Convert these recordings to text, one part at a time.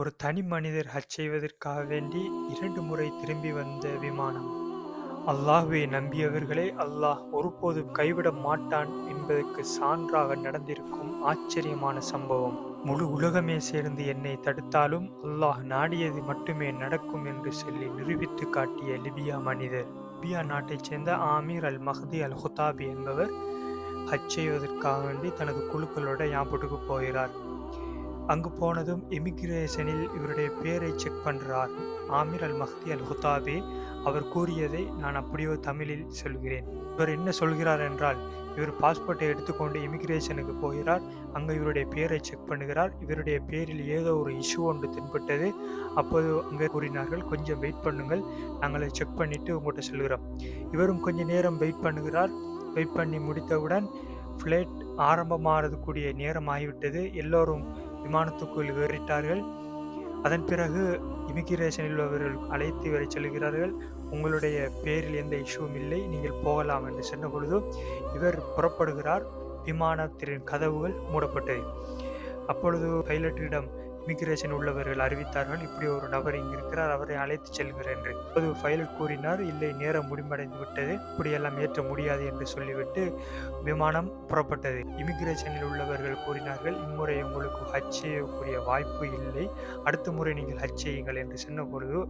ஒரு தனி மனிதர் ஹஜ் செய்வதற்காக வேண்டி இரண்டு முறை திரும்பி வந்த விமானம். அல்லாஹுவை நம்பியவர்களே அல்லாஹ் ஒருபோதும் கைவிட மாட்டான் என்பதற்கு சான்றாக நடந்திருக்கும் ஆச்சரியமான சம்பவம். முழு உலகமே சேர்ந்து என்னை தடுத்தாலும் அல்லாஹ் நாடியது மட்டுமே நடக்கும் என்று சொல்லி நிரூபித்து காட்டிய லிபியா மனிதர். லிபியா நாட்டைச் சேர்ந்த ஆமீர் அல் மஹதி அல் ஹுதாபி என்பவர் ஹஜ் செய்வதற்காக வேண்டி தனது குழுக்களோட யாப்பட்டுக்கு போகிறார். அங்கு போனதும் இமிகிரேஷனில் இவருடைய பேரை செக் பண்ணுறார் ஆமீர் அல் மஹ்தி அல் ஹுதாபே அவர் கூறியதை நான் அப்படியோ தமிழில் சொல்கிறேன். இவர் என்ன சொல்கிறார் என்றால் இவர் பாஸ்போர்ட்டை எடுத்துக்கொண்டு இமிகிரேஷனுக்கு போகிறார். அங்கே இவருடைய பேரை செக் பண்ணுகிறார். இவருடைய பேரில் ஏதோ ஒரு இஷ்யூ ஒன்று தென்பட்டது. அப்போது அங்கே கூறினார்கள் கொஞ்சம் வெயிட் பண்ணுங்கள். நாங்கள் செக் பண்ணிவிட்டு உங்கள்கிட்ட சொல்கிறோம். இவரும் கொஞ்சம் நேரம் வெயிட் பண்ணுகிறார். வெயிட் பண்ணி முடித்தவுடன் ஃப்ளைட் ஆரம்பமாகக்கூடிய நேரம் ஆகிவிட்டது. எல்லோரும் விமானத்துக்குள் ஏறிட்டார்கள். அதன் பிறகு இமிகிரேஷனில் உள்ளவர்கள் அழைத்து வரை செல்கிறார்கள். உங்களுடைய பேரில் எந்த இஷ்யூவும் இல்லை. நீங்கள் போகலாம் என்று சொன்ன பொழுது இவர் புறப்படுகிறார். விமானத்தின் கதவுகள் மூடப்பட்டது. அப்பொழுது பைலட்டிடம் இமிகிரேஷன் உள்ளவர்கள் அறிவித்தார்கள். இப்படி ஒரு நபர் இங்கு இருக்கிறார். அவரை அழைத்து செல்கிறேன் என்று அப்போது பைலட் கூறினார். இல்லை நேரம் முடிவடைந்து விட்டது இப்படியெல்லாம் ஏற்ற முடியாது என்று சொல்லிவிட்டு விமானம் புறப்பட்டது. இமிகிரேஷனில் உள்ளவர்கள் கூறினார்கள் இம்முறை உங்களுக்கு ஹஜ் செய்யக்கூடிய வாய்ப்பு இல்லை. அடுத்த முறை நீங்கள் ஹஜ் செய்யுங்கள் என்று சொன்ன பொழுது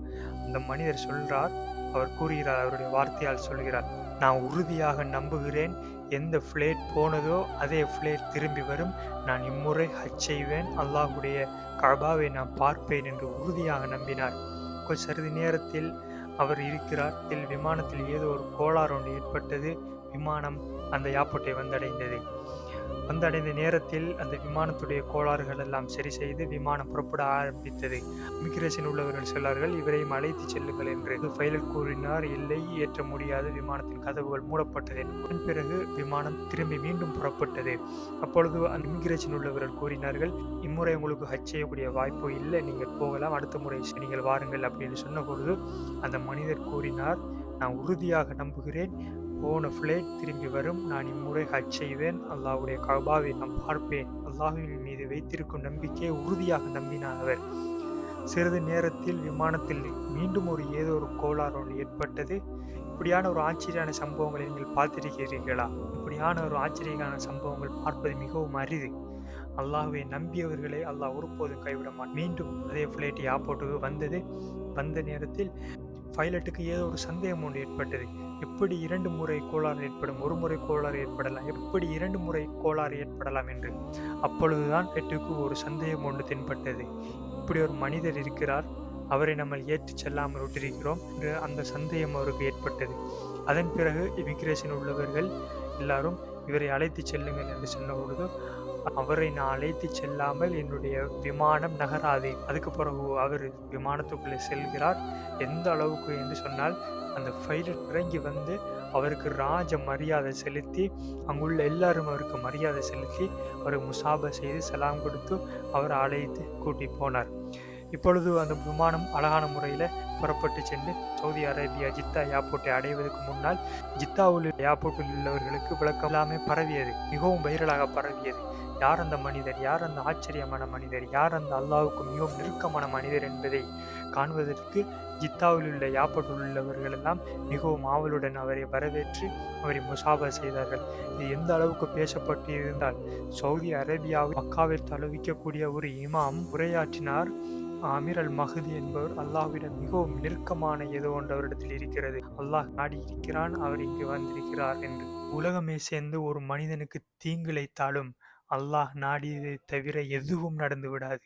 அந்த மனிதர் சொல்கிறார் அவர் கூறுகிறார் அவருடைய வார்த்தையால் சொல்கிறார் நான் உறுதியாக நம்புகிறேன். எந்த ஃப்ளேட் போனதோ அதே ஃப்ளேட் திரும்பி வரும். நான் இம்முறை ஹஜ் செய்வேன் அல்லாஹுடைய கபாவை நான் பார்ப்பேன் என்று உறுதியாக நம்பினார். கொஞ்ச சிறிது நேரத்தில் அவர் இருக்கிறார். இதில் விமானத்தில் ஏதோ ஒரு கோளாறு ஒன்று ஏற்பட்டது. விமானம் அந்த யாப்பட்டை வந்தடைந்தது. வந்தடைந்த நேரத்தில் அந்த விமானத்துடைய கோளாறுகள் எல்லாம் சரி செய்து விமானம் புறப்பட ஆரம்பித்தது. இமிகிரேஷன் உள்ளவர்கள் சொன்னார்கள் இவரையும் அழைத்து செல்லுங்கள் என்று. பைலட் கூறினார் இல்லை ஏற்ற முடியாத. விமானத்தின் கதவுகள் மூடப்பட்டது அதன் பிறகு விமானம் திரும்பி மீண்டும் புறப்பட்டது. அப்பொழுது அந்த இமிகிரேஷன் உள்ளவர்கள் கூறினார்கள் இம்முறை உங்களுக்கு ஹஜ் செய்யக்கூடிய வாய்ப்பு இல்லை. நீங்கள் போகலாம். அடுத்த முறை நீங்கள் வாருங்கள் அப்படின்னு சொன்னபொழுது அந்த மனிதர் கூறினார் நான் உறுதியாக நம்புகிறேன். போன ஃப்ளைட் திரும்பி வரும். நான் இம்முறை ஹஜ் செய்வேன். அல்லாவுடைய கபாவை நான் பார்ப்பேன். அல்லாஹுவின் மீது வைத்திருக்கும் நம்பிக்கையை உறுதியாக நம்பினார் அவர். சிறிது நேரத்தில் விமானத்தில் மீண்டும் ஒரு ஏதோ ஒரு கோளாறு ஒன்று ஏற்பட்டது. இப்படியான ஒரு ஆச்சரியான சம்பவங்களை நீங்கள் பார்த்திருக்கிறீர்களா? இப்படியான ஒரு ஆச்சரியமான சம்பவங்கள் பார்ப்பது மிகவும் அரிது. அல்லாஹுவை நம்பியவர்களை அல்லாஹ் ஒருபோதும் கைவிட மாட்டான். மீண்டும் அதே ஃப்ளைட் ஏர்போர்ட்டுக்கு வந்தது. வந்த நேரத்தில் பைலட்டுக்கு ஏதோ ஒரு சந்தேகம் ஒன்று ஏற்பட்டது. எப்படி இரண்டு முறை கோளாறு ஏற்படும்? ஒரு முறை கோளாறு ஏற்படலாம். எப்படி இரண்டு முறை கோளாறு ஏற்படலாம் என்று. அப்பொழுதுதான் பெட்டுக்கு ஒரு சந்தேகம் ஒன்று தென்பட்டது. இப்படி ஒரு மனிதர் இருக்கிறார். அவரை நம்ம ஏற்றுச் செல்லாமல் விட்டிருக்கிறோம் என்று அந்த சந்தேகம் அவருக்கு ஏற்பட்டது. அதன் பிறகு இமிக்ரேஷன் உள்ளவர்கள் எல்லாரும் இவரை அழைத்து செல்லுங்கள் என்று சொன்ன பொழுது அவரை நான் அழைத்து செல்லாமல் என்னுடைய விமானம் நகராதே. அதுக்கு பிறகு அவர் விமானத்துக்குள்ளே செல்கிறார். எந்த அளவுக்கு என்று சொன்னால் அந்த பைலட் இறங்கி வந்து அவருக்கு ராஜ மரியாதை செலுத்தி அங்குள்ள எல்லாரும் அவருக்கு மரியாதை செலுத்தி அவருக்கு முசாபை செய்து சலாம் கொடுத்து அவரை அழைத்து கூட்டி போனார். இப்பொழுது அந்த விமானம் அழகான முறையில் புறப்பட்டு சென்று சவுதி அரேபியா ஜித்தா ஏர்போர்ட்டை அடைவதற்கு முன்னால் ஜித்தாவில் ஏர்போர்ட்டில் உள்ளவர்களுக்கு விளக்கம் எல்லாமே பரவியது. மிகவும் வைரலாக பரவியது. யார் அந்த மனிதர்? யார் அந்த ஆச்சரியமான மனிதர்? யார் அந்த அல்லாவுக்கு மிகவும் நெருக்கமான மனிதர் என்பதை காண்பதற்கு ஜித்தாவில் உள்ள யாப்பட்டில் உள்ளவர்கள் எல்லாம் மிகவும் ஆவலுடன் அவரை வரவேற்று அவரை முசாபா செய்தார்கள். இது எந்த அளவுக்கு பேசப்பட்டு இருந்தால் சவுதி அரேபியாவில் மக்காவில் தழுவிக்கக்கூடிய ஒரு இமாம் உரையாற்றினார் அமீர் அல் மஹதி என்பவர் அல்லாஹ்விடம் மிகவும் நெருக்கமான ஏதோ ஒன்றவரிடத்தில் இருக்கிறது. அல்லாஹ் நாடி இருக்கிறான் அவர் இங்கு வந்திருக்கிறார் என்று. உலகமே சேர்ந்து ஒரு மனிதனுக்கு தீங்கிழைத்தாலும் அல்லாஹ் நாடியதை தவிர எதுவும் நடந்து விடாது